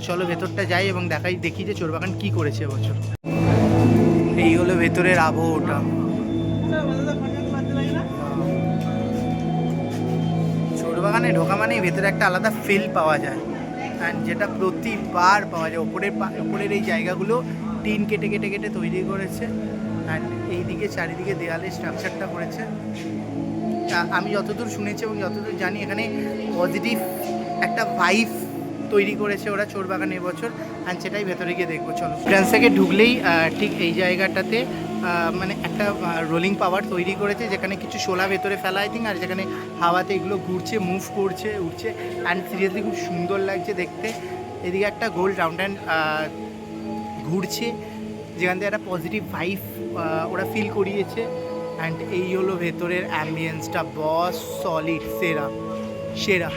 তো চলো ভেতরটা যাই এবং দেখাই, দেখি যে চোরবাগান কি করেছে এবছর। এই হলো ভেতরের আবহটা চোরবাগানে ঢোকা মানেই ভেতরে একটা আলাদা ফিল পাওয়া যায়। অ্যান্ড যেটা প্রতিবার পাওয়া যায়। ওপরের ওপরের এই জায়গাগুলো টিন কেটে কেটে কেটে তৈরি করেছে। অ্যান্ড এইদিকে চারিদিকে দেয়ালে স্ট্রাকচারটা করেছে। আমি যতদূর শুনেছি এবং যতদূর জানি, এখানে পজিটিভ একটা ভাইভ তৈরি করেছে ওরা চোর চোরবাগান এবছর অ্যান্ড সেটাই ভেতরে গিয়ে দেখব। চলো ফ্রান্স থেকে ঢুকলেই ঠিক এই জায়গাটাতে মানে একটা রোলিং পাওয়ার তৈরি করেছে, যেখানে কিছু শোলা ভেতরে ফেলা আই থিঙ্ক আর যেখানে হাওয়াতে এগুলো ঘুরছে মুভ করছে, উঠছে অ্যান্ড সিরিয়াসলি খুব সুন্দর লাগছে দেখতে। এদিকে একটা গোল রাউন্ড অ্যান্ড ঘুরছে, যেখান থেকে একটা পজিটিভ ভাইভ ওরা ফিল করিয়েছে অ্যান্ড এই হলো ভেতরের অ্যাম্বিয়েন্সটা বস সলিড সেরা সেরা।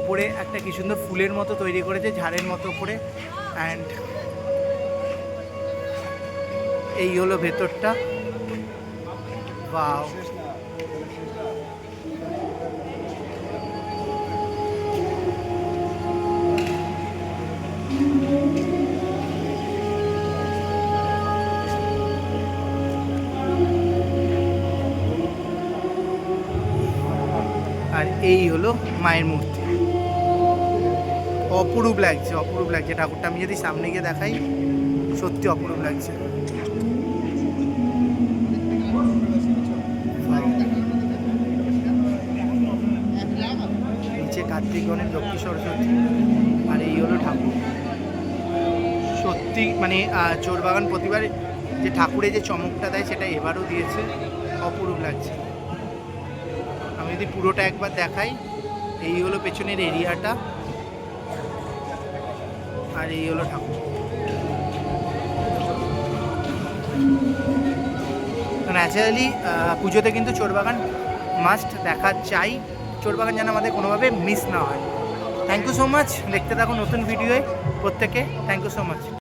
ওপরে একটা কি সুন্দর ফুলের মতো তৈরি করেছে, ঝাড়ের মতো ওপরে। অ্যান্ড এই হলো ভেতরটা। বাও আর এই হলো মায়ের মূর্তি। অপরূপ লাগছে অপরূপ লাগছে। ঠাকুরটা আমি যদি সামনে গিয়ে দেখাই, সত্যি অপরূপ লাগছে। নিচে কার্তিক গণেশ লক্ষ্মী সরস্বতী, আর এই হলো ঠাকুর। সত্যি মানে চোরবাগান প্রতিবার যে ঠাকুরের যে চমকটা দেয়, সেটা এবারও দিয়েছে। অপরূপ লাগছে। আমি যদি পুরোটা একবার দেখাই, এই হলো পেছনের এরিয়াটা। আর এই হলো ঠাকুর। ন্যাচারালি পুজোতে কিন্তু চোরবাগান মাস্ট দেখা চাই। চোরবাগান যেন আমাদের কোনোভাবে মিস না হয়। থ্যাংক ইউ সো মাচ দেখতে থাকুন নতুন ভিডিওয়ে প্রত্যেকে। Thank you so much